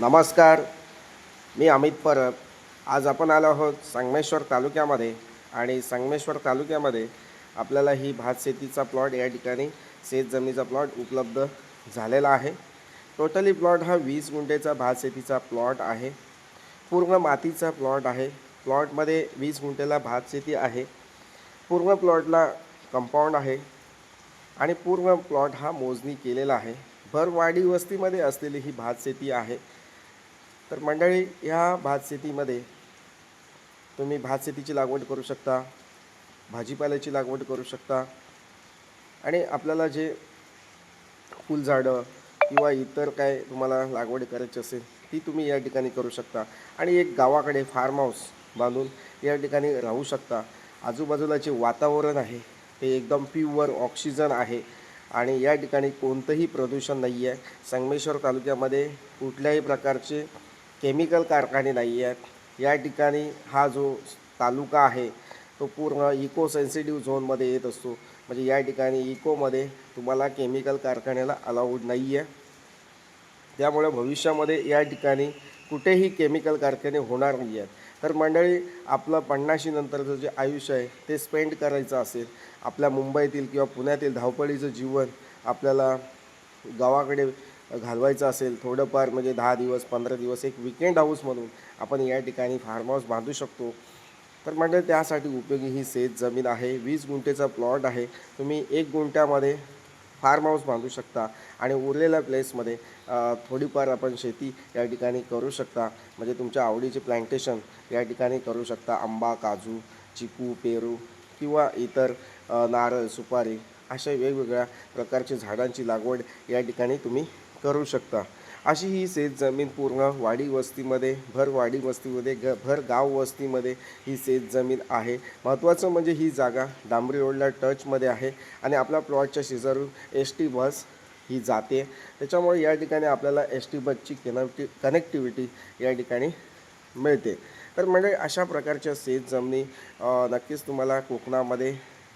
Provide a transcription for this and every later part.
नमस्कार मी अमित परब. आज आपण आलो आहोत संगमेश्वर तालुक्यामध्ये आणि संगमेश्वर तालुक्यामध्ये आपल्याला ही भात शेतीचा प्लॉट या ठिकाणी शेत जमिनीचा प्लॉट उपलब्ध झालेला आहे. टोटली प्लॉट हा वीस गुंठेचा भात शेतीचा प्लॉट आहे. पूर्ण मातीचा प्लॉट आहे. प्लॉटमध्ये वीस गुंठेला भात शेती आहे. पूर्ण प्लॉटला कंपाऊंड आहे आणि पूर्ण प्लॉट हा मोजणी केलेला आहे. भरवाडी वस्तीमध्ये असलेली ही भात शेती आहे. तर मंडळी ह्या भात शेतीमध्ये तुम्ही भात शेतीची लागवड करू शकता भाजीपाल्याची लागवड करू शकता आणि आपल्याला जे फुलझाडं किंवा इतर काय तुम्हाला लागवड करायची असेल ती तुम्ही या ठिकाणी करू शकता आणि एक गावाकडे फार्म हाऊस बांधून या ठिकाणी राहू शकता. आजूबाजूला जे वातावरण आहे ते एकदम प्युअर ऑक्सिजन आहे आणि या ठिकाणी कोणतंही प्रदूषण नाही आहे संगमेश्वर तालुक्यामध्ये कुठल्याही प्रकारचे केमिकल कारखाने नाही आहेत. या ठिकाणी हा जो तालुका आहे तो पूर्ण इको सेन्सिटिव्ह झोनमध्ये येत असतो. म्हणजे या ठिकाणी इकोमध्ये तुम्हाला केमिकल कारखान्याला अलाउड नाही आहे त्यामुळे भविष्यामध्ये या ठिकाणी कुठेही केमिकल कारखाने होणार नाही आहेत तर मंडळी आपलं पन्नाशी नंतरचं जे आयुष्य आहे ते स्पेंड करायचं असेल आपल्या मुंबईतील किंवा पुण्यातील धावपळीचं जीवन आपल्याला गावाकडे घालवायचं असेल थोडंफार म्हणजे दहा दिवस पंधरा दिवस एक विकेंड हाऊस म्हणून आपण या ठिकाणी फार्म हाऊस बांधू शकतो. तर म्हणजे त्यासाठी उपयोगी ही शेत जमीन आहे. वीस गुंठेचा प्लॉट आहे. तुम्ही एक गुंठ्यामध्ये फार्म हाऊस बांधू शकता आणि उरलेल्या प्लेसमध्ये थोडीफार आपण शेती या ठिकाणी करू शकता. म्हणजे तुमच्या आवडीचे प्लांटेशन या ठिकाणी करू शकता. आंबा काजू चिकू पेरू किंवा इतर नारळ सुपारी अशा वेगवेगळ्या प्रकारची झाडांची लागवड या ठिकाणी तुम्ही करू शकता. अशी ही शेत जमीन पूर्ण वाडी वस्तीमध्ये भर वाडी वस्तीमध्ये ग भर गाव वस्तीमध्ये ही शेत जमीन आहे. महत्त्वाचं म्हणजे ही जागा डांबरी रोडला टचमध्ये आहे आणि आपल्या प्लॉटच्या शेजारून एस टी बस ही जाते. त्याच्यामुळे या ठिकाणी आपल्याला एस टी बसची कनेक्टि कनेक्टिव्हिटी या ठिकाणी मिळते. तर म्हणजे अशा प्रकारच्या शेत जमिनी नक्कीच तुम्हाला कोकणामध्ये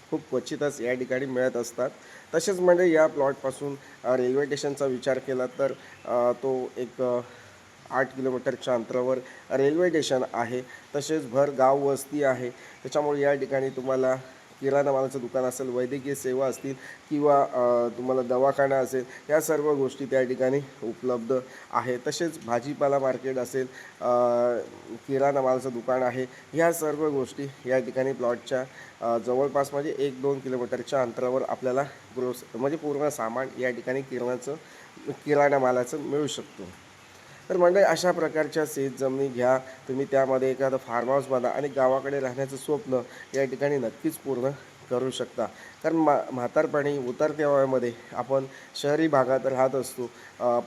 खूप क्वचितच या ठिकाणी मिळत असतात. तसेच म्हणजे या प्लॉटपासून रेल्वे स्टेशनचा विचार केला तर तो एक आठ किलोमीटरच्या अंतरावर रेल्वे स्टेशन आहे. तसेच भर गाव वस्ती आहे. त्याच्यामुळे या ठिकाणी तुम्हाला किराणा मालाचं दुकान असेल वैद्यकीय सेवा असतील किंवा तुम्हाला दवाखाना असेल या सर्व गोष्टी त्या ठिकाणी उपलब्ध आहे तसेच भाजीपाला मार्केट असेल किराणा मालाचं दुकान आहे ह्या सर्व गोष्टी या ठिकाणी प्लॉटच्या जवळपास म्हणजे एक दोन किलोमीटरच्या अंतरावर आपल्याला ग्रोस म्हणजे पूर्ण सामान या ठिकाणी किराणाचं किराणा मालाचं मिळू शकतो. तर मंडळी अशा प्रकारच्या शेत जमिनी घ्या. तुम्ही त्यामध्ये एखादं फार्म हाऊस बांधा आणि गावाकडे राहण्याचं स्वप्न या ठिकाणी नक्कीच पूर्ण करू शकता. कारण मा म्हातारपणी उतरत्या वयामध्ये आपण शहरी भागात राहत असतो.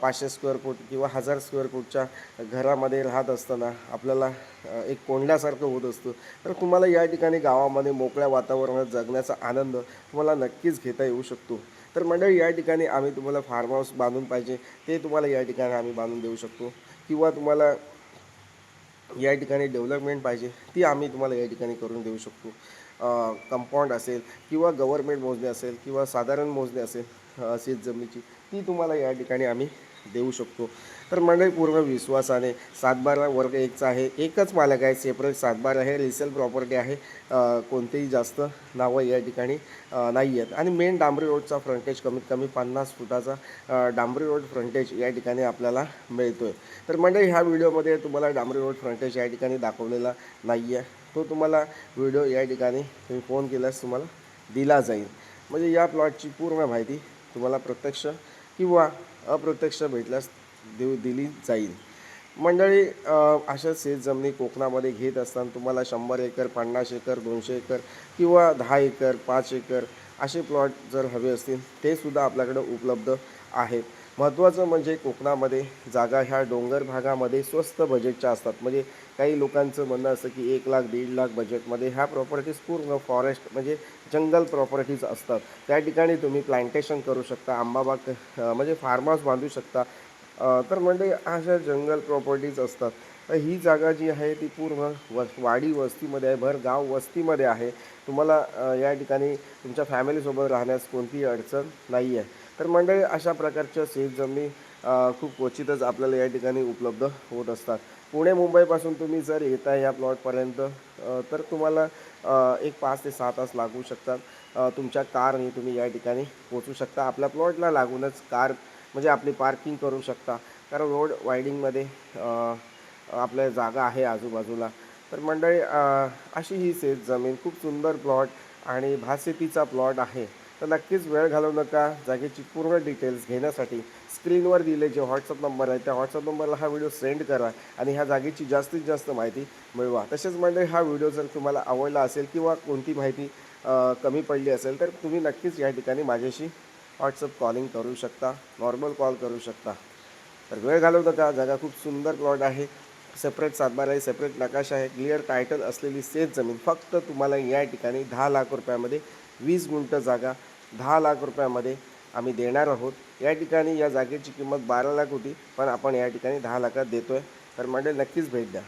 पाचशे स्क्वेअर फूट किंवा हजार स्क्वेअर फूटच्या घरामध्ये राहत असताना आपल्याला एक कोंडल्यासारखं होत असतं. तर तुम्हाला या ठिकाणी गावामध्ये मोकळ्या वातावरणात जगण्याचा आनंद तुम्हाला नक्कीच घेता येऊ शकतो. तर मंडळी या ठिकाणी आम्ही तुम्हाला फार्म हाऊस बांधून पाहिजे. ते तुम्हाला या ठिकाणी आम्ही बांधून देऊ शकतो. किंवा तुम्हाला या ठिकाणी डेव्हलपमेंट पाहिजे ती आम्ही तुम्हाला या ठिकाणी करून देऊ शकतो. कंपाऊंड असेल किंवा गव्हर्मेंट मोजणी असेल किंवा साधारण मोजणी असेल शेतजमिनीची शेत जमिनीची ती तुम्हाला या ठिकाणी आम्ही देऊ शकतो. तर मंडळी पूर्ण विश्वासाने सातबारा वर्ग एकचा आहे. एकच मालक आहे सेपरेट सातबारा आहे रिसेल प्रॉपर्टी आहे. कोणतेही जास्त नावं या ठिकाणी नाही आहेत. आणि मेन डांबरी रोडचा फ्रंटेज कमीत कमी पन्नास फुटाचा डांबरी रोड फ्रंटेज या ठिकाणी आपल्याला मिळतो आहे तर मंडळी ह्या व्हिडिओमध्ये तुम्हाला डांबरी रोड फ्रंटेज या ठिकाणी दाखवलेला नाही आहे तो तुम्हाला व्हिडिओ या ठिकाणी तुम्ही फोन केल्यास तुम्हाला दिला जाईल. म्हणजे या प्लॉटची पूर्ण माहिती तुम्हाला प्रत्यक्ष किंवा अप्रत्यक्ष भेटल्यास देऊ दिली जाईल. मंडळी अशा शेत जमिनी कोकणामध्ये घेत असताना तुम्हाला शंभर एकर पन्नास एकर दोनशे एकर किंवा दहा एकर पाच एकर असे प्लॉट जर हवे असतील ते सुद्धा आपल्याकडे उपलब्ध आहेत. महत्त्वाचं म्हणजे कोकणामध्ये जागा ह्या डोंगर भागामध्ये स्वस्त बजेटच्या असतात. म्हणजे काही लोकांचं म्हणणं असं की एक लाख दीड लाख बजेटमध्ये ह्या प्रॉपर्टीज पूर्ण फॉरेस्ट म्हणजे जंगल प्रॉपर्टीज असतात. त्या ठिकाणी तुम्ही प्लांटेशन करू शकता आंबाबाग म्हणजे फार्म हाऊस बांधू शकता. तर म्हणजे अशा जंगल प्रॉपर्टीज असतात. तर ही जागा जी आहे ती पूर्ण वस वाडी वस्तीमध्ये आहे भर गाव वस्तीमध्ये आहे. तुम्हाला या ठिकाणी तुमच्या फॅमिलीसोबत राहण्यास कोणतीही अडचण नाही आहे तर मंडळी अशा प्रकारच्या शेत जमीन खूप क्वचितच आपल्याला या ठिकाणी उपलब्ध होत असतात. पुणे मुंबईपासून तुम्ही जर येता या प्लॉटपर्यंत तर तुम्हाला एक पाच ते सहा तास लागू शकतात. तुमच्या कारने तुम्ही या ठिकाणी पोचू शकता. आपल्या प्लॉटला लागूनच कार म्हणजे आपली पार्किंग करू शकता. कारण रोड वायडिंगमध्ये आपल्या जागा आहे आजूबाजूला. तर मंडळी अशी ही शेत जमीन खूप सुंदर प्लॉट आणि भातशेतीचा प्लॉट आहे. तर नक्कीच वेळ घालवू नका. जागेची पूर्ण डिटेल्स घेण्यासाठी स्क्रीनवर दिले जे व्हॉट्सअप नंबर आहे त्या व्हॉट्सअप नंबरला हा व्हिडिओ सेंड करा आणि ह्या जागेची जास्तीत जास्त माहिती मिळवा. तसेच म्हणजे हा व्हिडिओ जर तुम्हाला आवडला असेल किंवा कोणती माहिती कमी पडली असेल तर तुम्ही नक्कीच या ठिकाणी माझ्याशी व्हॉट्सअप कॉलिंग करू शकता नॉर्मल कॉल करू शकता. तर वेळ घालवू नका. जागा खूप सुंदर प्लॉट आहे. सेपरेट सातबारा आहे सेपरेट नकाशा आहे. क्लिअर टायटल असलेली सेफ जमीन फक्त तुम्हाला या ठिकाणी दहा लाख रुपयामध्ये वीस गुंठ जागा दहा लाख रुपयामध्ये आम्ही देणार आहोत. या ठिकाणी या जागेची किंमत बारा लाख होती पण आपण या ठिकाणी दहा लाखात देतो आहे तर मंडळी नक्कीच भेट द्या.